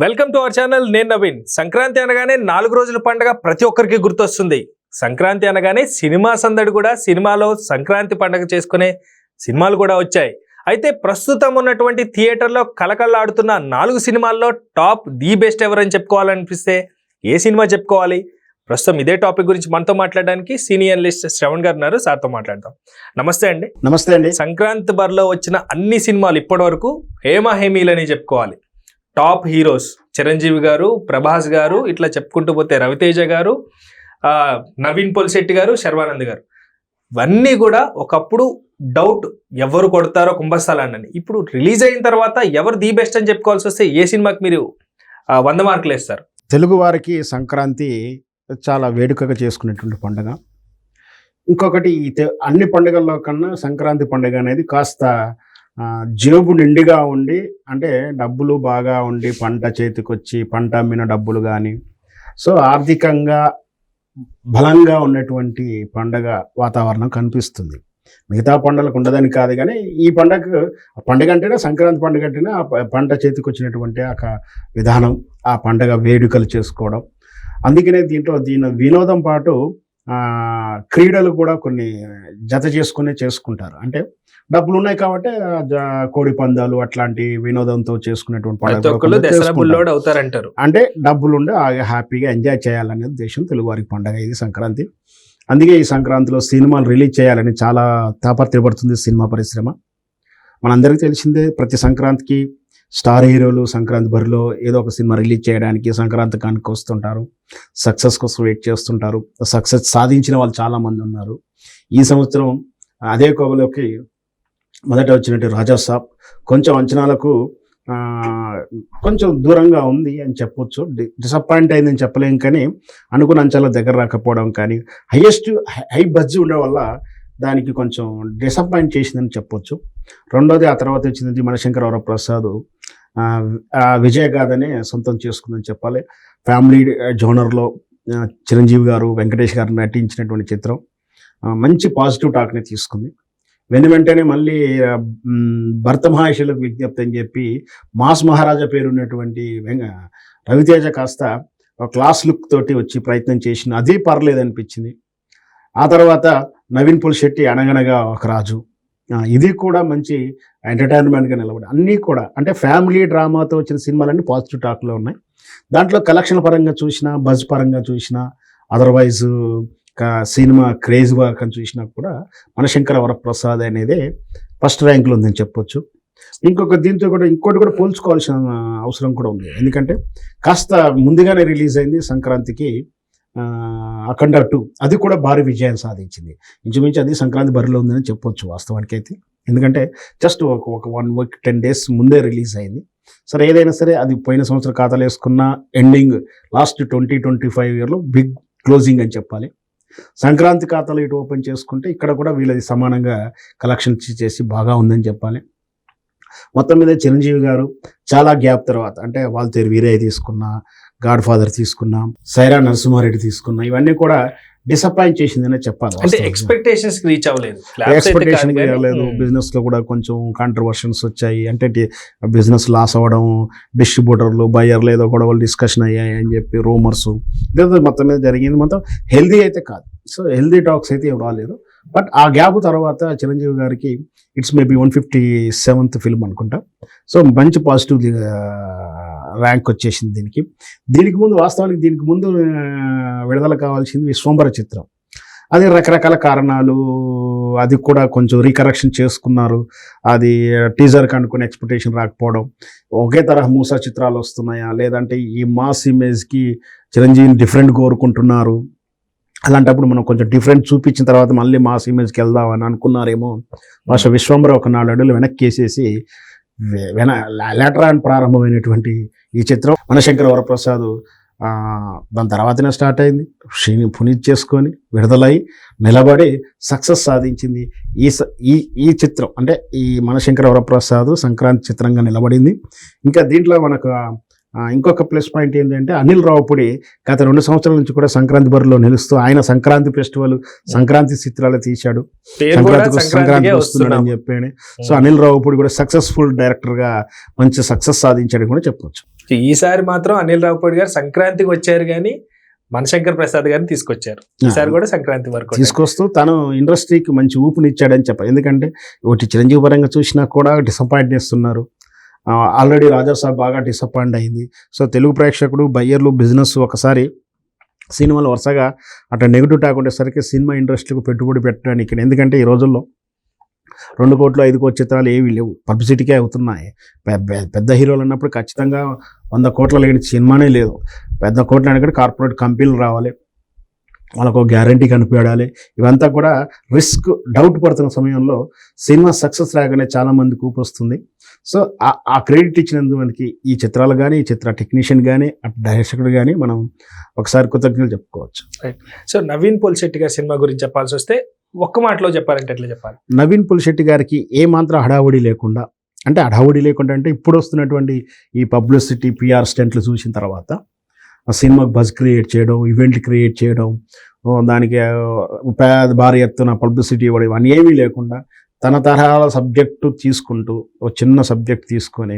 Welcome to our channel నేను నవీన్. సంక్రాంతి అనగానే నాలుగు రోజుల పండుగ ప్రతి ఒక్కరికి గుర్తొస్తుంది. సంక్రాంతి అనగానే సినిమా సందడి కూడా సినిమాలో సంక్రాంతి పండుగ చేసుకునే సినిమాలు కూడా వచ్చాయి. అయితే ప్రస్తుతం ఉన్నటువంటి థియేటర్లో కలకల్లాడుతున్న నాలుగు సినిమాల్లో టాప్ ది బెస్ట్ ఎవరని చెప్పుకోవాలనిపిస్తే ఏ సినిమా చెప్పుకోవాలి? ప్రస్తుతం ఇదే టాపిక్ గురించి మనతో మాట్లాడడానికి సీనియర్ లిస్ట్ శ్రవణ్ గారు ఉన్నారు సార్తో మాట్లాడదాం. నమస్తే అండి. నమస్తే అండి. సంక్రాంతి బరిలో వచ్చిన అన్ని సినిమాలు ఇప్పటి వరకు హేమ హేమీలని చెప్పుకోవాలి. టాప్ హీరోస్ చిరంజీవి గారు ప్రభాస్ గారు ఇట్లా చెప్పుకుంటూ పోతే రవితేజ గారు నవీన్ పొలిశెట్టి గారు శర్వానంద్ గారు. ఇవన్నీ కూడా ఒకప్పుడు డౌట్ ఎవరు కొడతారో కుంభస్థలాన్ని. ఇప్పుడు రిలీజ్ అయిన తర్వాత ఎవరు ది బెస్ట్ అని చెప్పుకోవాల్సి వస్తే ఏ సినిమాకి మీరు వంద మార్కులు వేస్తారు? తెలుగు వారికి సంక్రాంతి చాలా వేడుకగా చేసుకునేటువంటి పండుగ. ఇంకొకటి ఈ అన్ని పండుగల్లో కన్నా సంక్రాంతి పండుగ అనేది కాస్త జేబు నిండిగా ఉండి అంటే డబ్బులు బాగా ఉండి పంట చేతికొచ్చి పంట అమ్మిన డబ్బులు కానీ సో ఆర్థికంగా బలంగా ఉన్నటువంటి పండగ వాతావరణం కనిపిస్తుంది. మిగతా పండుగలకు ఉండదని కాదు కానీ ఈ పండగ అంటేనే సంక్రాంతి పండుగ అంటేనే ఆ పంట చేతికి వచ్చినటువంటి ఆ విధానం ఆ పండగ వేడుకలు చేసుకోవడం. అందుకనే దీంట్లో దీని వినోదం పాటు క్రీడలు కూడా కొన్ని జత చేసుకునే చేసుకుంటారు. అంటే డబ్బులు ఉన్నాయి కాబట్టి కోడి పందాలు అట్లాంటి వినోదంతో చేసుకునేటువంటి అవుతారంటారు. అంటే డబ్బులుండి హ్యాపీగా ఎంజాయ్ చేయాలనే ఉద్దేశం తెలుగువారికి పండగ ఇది సంక్రాంతి. అందుకే ఈ సంక్రాంతిలో సినిమాలు రిలీజ్ చేయాలని చాలా తాపత్రయపడుతుంది సినిమా పరిశ్రమ. మనందరికీ తెలిసిందే ప్రతి సంక్రాంతికి స్టార్ హీరోలు సంక్రాంతి బరిలో ఏదో ఒక సినిమా రిలీజ్ చేయడానికి సంక్రాంతి కానుక వస్తుంటారు. సక్సెస్ కోసం వెయిట్ చేస్తుంటారు. సక్సెస్ సాధించిన వాళ్ళు చాలామంది ఉన్నారు. ఈ సంవత్సరం అదే కోవలోకి మొదట వచ్చినట్టు రాజా సాబ్ కొంచెం అంచనాలకు కొంచెం దూరంగా ఉంది అని చెప్పొచ్చు. డి- డిసప్పాయింట్ అయిందని చెప్పలేం కానీ అనుకున్న అంచనాల దగ్గర రాకపోవడం కానీ హైయెస్ట్ హై బజ్ ఉండడం వల్ల దానికి కొంచెం డిసప్పాయింట్ చేసిందని చెప్పొచ్చు. రెండోది ఆ తర్వాత వచ్చింది మనశంకర ప్రసాద్ విజయగాథనే సొంతం చేసుకుందని చెప్పాలి. ఫ్యామిలీ జోనర్లో చిరంజీవి గారు వెంకటేష్ గారు నటించినటువంటి చిత్రం. మంచి పాజిటివ్ టాక్ని తీసుకుంది. వెను వెంటనే మళ్ళీ భర్త మహేషులకు విజ్ఞప్తి అని చెప్పి మాస్ మహారాజా పేరు ఉన్నటువంటి వెంగ రవితేజ కాస్త ఒక క్లాస్ లుక్ తోటి వచ్చి ప్రయత్నం చేసిన అదే పర్లేదు అనిపించింది ఆ తర్వాత నవీన్ పుల్ శెట్టి అనగనగా ఒక రాజు. ఇది కూడా మంచి ఎంటర్టైన్మెంట్గా నిలబడి అన్నీ కూడా అంటే ఫ్యామిలీ డ్రామాతో వచ్చిన సినిమాలన్నీ పాజిటివ్ టాక్లో ఉన్నాయి. దాంట్లో కలెక్షన్ పరంగా చూసినా బజ్ పరంగా చూసినా అదర్వైజ్ సినిమా క్రేజ్ వర్క్ అని చూసినా కూడా మనశంకర వరప్రసాద్ అనేది ఫస్ట్ ర్యాంక్లో ఉందని చెప్పొచ్చు. ఇంకొక దీంతో కూడా ఇంకోటి కూడా పోల్చుకోవాల్సిన అవసరం కూడా ఉంది. ఎందుకంటే కాస్త ముందుగానే రిలీజ్ అయింది సంక్రాంతికి అఖండ టూ. అది కూడా భారీ విజయం సాధించింది. ఇంచుమించు అది సంక్రాంతి బరిలో ఉందని చెప్పొచ్చు వాస్తవానికి అయితే ఎందుకంటే జస్ట్ ఒక ఒక వన్ వీక్ టెన్ డేస్ ముందే రిలీజ్ అయింది. సరే ఏదైనా సరే అది పోయిన సంవత్సరం ఖాతాలు వేసుకున్న ending last twenty twenty five ఇయర్లో బిగ్ క్లోజింగ్ అని చెప్పాలి. సంక్రాంతి ఖాతాలు ఇటు ఓపెన్ చేసుకుంటే ఇక్కడ కూడా వీళ్ళది సమానంగా కలెక్షన్స్ చేసి బాగా ఉందని చెప్పాలి. మొత్తం మీద చిరంజీవి గారు చాలా గ్యాప్ తర్వాత అంటే వాళ్ళ పేరు వీరే తీసుకున్నా గాడ్ ఫాదర్ తీసుకున్నా సైరా నరసింహారెడ్డి తీసుకున్నా ఇవన్నీ కూడా డిసప్పాయింట్ చేసిందనే చెప్పాలి అంటే వాస్తవంగా. ఎక్స్పెక్టేషన్స్ రీచ్ అవ్వలేదు. ఎక్స్పెక్టేషన్ కాదు కానీ, లేదు ఉమ్. బిజినెస్లో కూడా కొంచెం కాంట్రవర్షన్స్ వచ్చాయి. అంటే బిజినెస్ లాస్ అవ్వడం డిస్ట్రిబ్యూటర్లు బయ్యర్లు ఏదో గొడవలు డిస్కషన్ అయ్యాయి అని చెప్పి రూమర్స్ మొత్తం మీద జరిగింది. మొత్తం హెల్దీ అయితే కాదు. సో హెల్దీ టాక్స్ అయితే రాలేదు. బట్ ఆ గ్యాప్ తర్వాత చిరంజీవి గారికి it's maybe one fifty seventh film అనుకుంటా. సో మంచి పాజిటివ్ ర్యాంక్ వచ్చేసింది దీనికి. దీనికి ముందు వాస్తవానికి దీనికి ముందు విడుదల కావాల్సింది విశ్వంబర చిత్రం. అది రకరకాల కారణాలు అది కూడా కొంచెం రీకరెక్షన్ చేసుకున్నారు. అది టీజర్కి అనుకునే ఎక్స్పెక్టేషన్ రాకపోవడం. ఒకే తరహా మూసా చిత్రాలు వస్తున్నాయా? లేదంటే ఈ మాస్ ఇమేజ్కి చిరంజీవిని డిఫరెంట్ కోరుకుంటున్నారు? అలాంటప్పుడు మనం కొంచెం డిఫరెంట్ చూపించిన తర్వాత మళ్ళీ మాస్ ఇమేజ్కి వెళ్దామని అనుకున్నారేమో. భాష విశ్వంబర ఒక నాలుగు అడుగులు వెనక్కి వేసేసి వె- వెన అండ్ ప్రారంభమైనటువంటి ఈ చిత్రం మనశంకర వరప్రసాద్ దాని తర్వాతనే స్టార్ట్ అయింది. శ్రీని పునీత్ చేసుకొని విడుదలై నిలబడి సక్సెస్ సాధించింది ఈ స- ఈ ఈ చిత్రం. అంటే ఈ మనశంకర వరప్రసాద్ సంక్రాంతి చిత్రంగా నిలబడింది. ఇంకా దీంట్లో మనకు ఇంకొక ప్లస్ పాయింట్ ఏంటంటే అనిల్ రావుపూడి గత రెండు సంవత్సరాల నుంచి కూడా సంక్రాంతి బరిలో నిలుస్తూ ఆయన సంక్రాంతి ఫెస్టివల్ సంక్రాంతి చిత్రాలు తీశాడు. సంక్రాంతికి వస్తున్నాం వస్తున్నాడని చెప్పాడు. సో అనిల్ రావుపూడి కూడా సక్సెస్ఫుల్ డైరెక్టర్గా మంచి సక్సెస్ సాధించాడని కూడా చెప్పొచ్చు. ఈసారి మాత్రం అనిల్ రావుపూడి గారు సంక్రాంతికి వచ్చారు కానీ మనశంకర్ ప్రసాద్ గారిని తీసుకొచ్చారు. ఈసారి కూడా సంక్రాంతి వరకు. తీసుకొస్తూ తను ఇండస్ట్రీకి మంచి ఊపునిచ్చాడని చెప్పాలి ఎందుకంటే ఒకటి చిరంజీవి పరంగా చూసినా కూడా డిసప్పాయింట్ చేస్తున్నారు. ఆల్రెడీ రాజాసాబ్ బాగా డిసప్పాయింట్ అయింది. సో తెలుగు ప్రేక్షకుడు బయ్యర్లు బిజినెస్ ఒకసారి సినిమాలు వరుసగా అట్లా నెగిటివ్ టాక్ ఉండేసరికి సినిమా ఇండస్ట్రీకి పెట్టుబడి పెట్టడానికి ఎందుకంటే ఈ రోజుల్లో రెండు కోట్లు ఐదు కోట్ల చిత్రాలు ఏవి లేవు. పబ్లిసిటీకే అవుతున్నాయి. పెద్ద హీరోలు అన్నప్పుడు ఖచ్చితంగా వంద కోట్ల లేని సినిమానే లేదు. పెద్ద కోట్లు అనగా కార్పొరేట్ కంపెనీలు రావాలి. వాళ్ళకు గ్యారంటీ కనిపించాలి. ఇవంతా కూడా రిస్క్ డౌట్ పడుతున్న సమయంలో సినిమా సక్సెస్ రాగానే చాలామంది కూపొస్తుంది కూపు వస్తుంది సో ఆ- క్రెడిట్ ఇచ్చినందుకు మనకి ఈ చిత్రాలు కానీ ఈ చిత్ర టెక్నీషియన్ కానీ డైరెక్టర్ కానీ మనం ఒకసారి కృతజ్ఞతలు చెప్పుకోవచ్చు. సో నవీన్ పోల్శెట్టి గారి సినిమా గురించి చెప్పాల్సి వస్తే ఒక్క మాటలో చెప్పాలంటే ఎట్లా చెప్పాలి? నవీన్ పులిశెట్టి గారికి ఏ మాత్రం హడావుడి లేకుండా అంటే హడావుడి లేకుండా అంటే ఇప్పుడు వస్తున్నటువంటి ఈ పబ్లిసిటీ పిఆర్ స్టెంట్లు చూసిన తర్వాత ఆ సినిమాకి బజ్ క్రియేట్ చేయడం ఈవెంట్ క్రియేట్ చేయడం దానికి ఆ, పేద భారీ ఎత్తున పబ్లిసిటీ ఇవ్వడం ఇవన్నీ ఏమీ లేకుండా తన తరహాల సబ్జెక్టు తీసుకుంటూ ఒక చిన్న సబ్జెక్ట్ తీసుకొని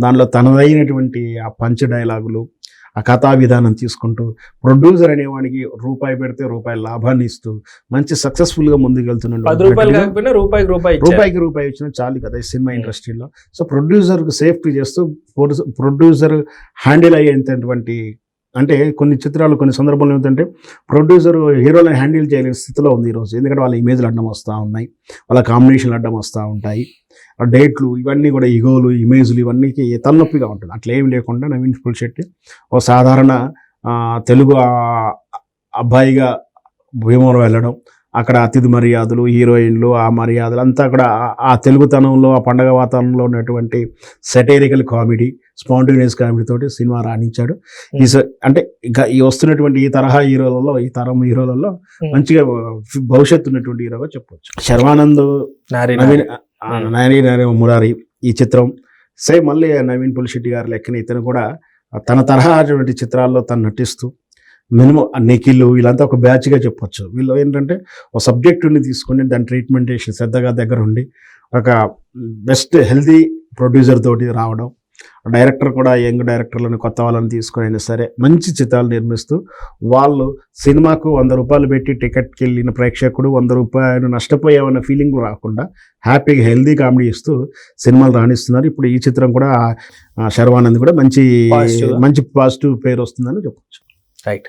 దానిలో తనదైనటువంటి ఆ పంచ్ డైలాగులు ఆ కథా విధానం తీసుకుంటూ ప్రొడ్యూసర్ అనేవాడికి రూపాయి పెడితే రూపాయి లాభాన్ని ఇస్తూ మంచి సక్సెస్ఫుల్గా ముందుకు పది రూపాయలు వెళ్తున్నాడు కాకపోయినా రూపాయికి రూపాయి. రూపాయికి రూపాయి ఇచ్చిన చాలు కదా ఈ సినిమా ఇండస్ట్రీలో సో ప్రొడ్యూసర్ సేఫ్టీ చేస్తూ ప్రొడ్యూసర్ హ్యాండిల్ అయ్యేటటువంటి అంటే కొన్ని చిత్రాలు కొన్ని సందర్భాలు ఏంటంటే ప్రొడ్యూసర్ హీరోలను హ్యాండిల్ చేయలేని స్థితిలో ఉంది ఈరోజు. ఎందుకంటే వాళ్ళ ఇమేజ్లు అడ్డం వస్తూ ఉన్నాయి. వాళ్ళ కాంబినేషన్లు అడ్డం వస్తూ ఉంటాయి. ఆ డేట్లు ఇవన్నీ కూడా ఇగోలు ఇమేజ్లు ఇవన్నీకి తలనొప్పిగా ఉంటుంది. అట్లా ఏమి లేకుండా నవీన్ శెట్టి ఒక సాధారణ తెలుగు అబ్బాయిగా భీమవరం వెళ్ళడం అక్కడ అతిథి మర్యాదలు హీరోయిన్లు ఆ మర్యాదలు అంతా అక్కడ ఆ- తెలుగుతనంలో ఆ పండగ వాతావరణంలో ఉన్నటువంటి సెటైరికల్ కామెడీ స్పాంటేనియస్ కామెడీ తోటి సినిమా రాణించాడు. ఈ స- అంటే ఇంకా ఈ వస్తున్నటువంటి ఈ తరహా హీరోలలో ఈ తరం హీరోలలో Hmm. మంచిగా భవిష్యత్తు ఉన్నటువంటి హీరోగా చెప్పొచ్చు. శర్వానంద్ నారి నవీన్ నారి. నాని నాని మురారి ఈ చిత్రం. సేమ్ మళ్ళీ నవీన్ పులిశెట్టి గారి లెక్కన ఇతను కూడా తన తరహా చిత్రాల్లో తను నటిస్తూ మినిమం నిఖిల్ వీళ్ళంతా ఒక బ్యాచ్గా చెప్పొచ్చు. వీళ్ళు ఏంటంటే ఒక సబ్జెక్టుని తీసుకొని దాని ట్రీట్మెంట్ చేసి శ్రద్ధగా దగ్గర ఉండి ఒక బెస్ట్ హెల్తీ ప్రొడ్యూసర్ తోటి రావడం డైరెక్టర్ కూడా యంగ్ డైరెక్టర్లను కొత్త వాళ్ళని తీసుకొని అయినా సరే మంచి చిత్రాలు నిర్మిస్తూ వాళ్ళు సినిమాకు వంద రూపాయలు పెట్టి టికెట్కి వెళ్ళిన ప్రేక్షకుడు వంద రూపాయలు నష్టపోయామన్న ఫీలింగ్ రాకుండా హ్యాపీగా హెల్దీ కామెడీ ఇస్తూ సినిమాలు రాణిస్తున్నారు. ఇప్పుడు ఈ చిత్రం కూడా శర్వానంద్ కూడా మంచి. మంచి పాజిటివ్ పేరు వస్తుందని చెప్పొచ్చు. Right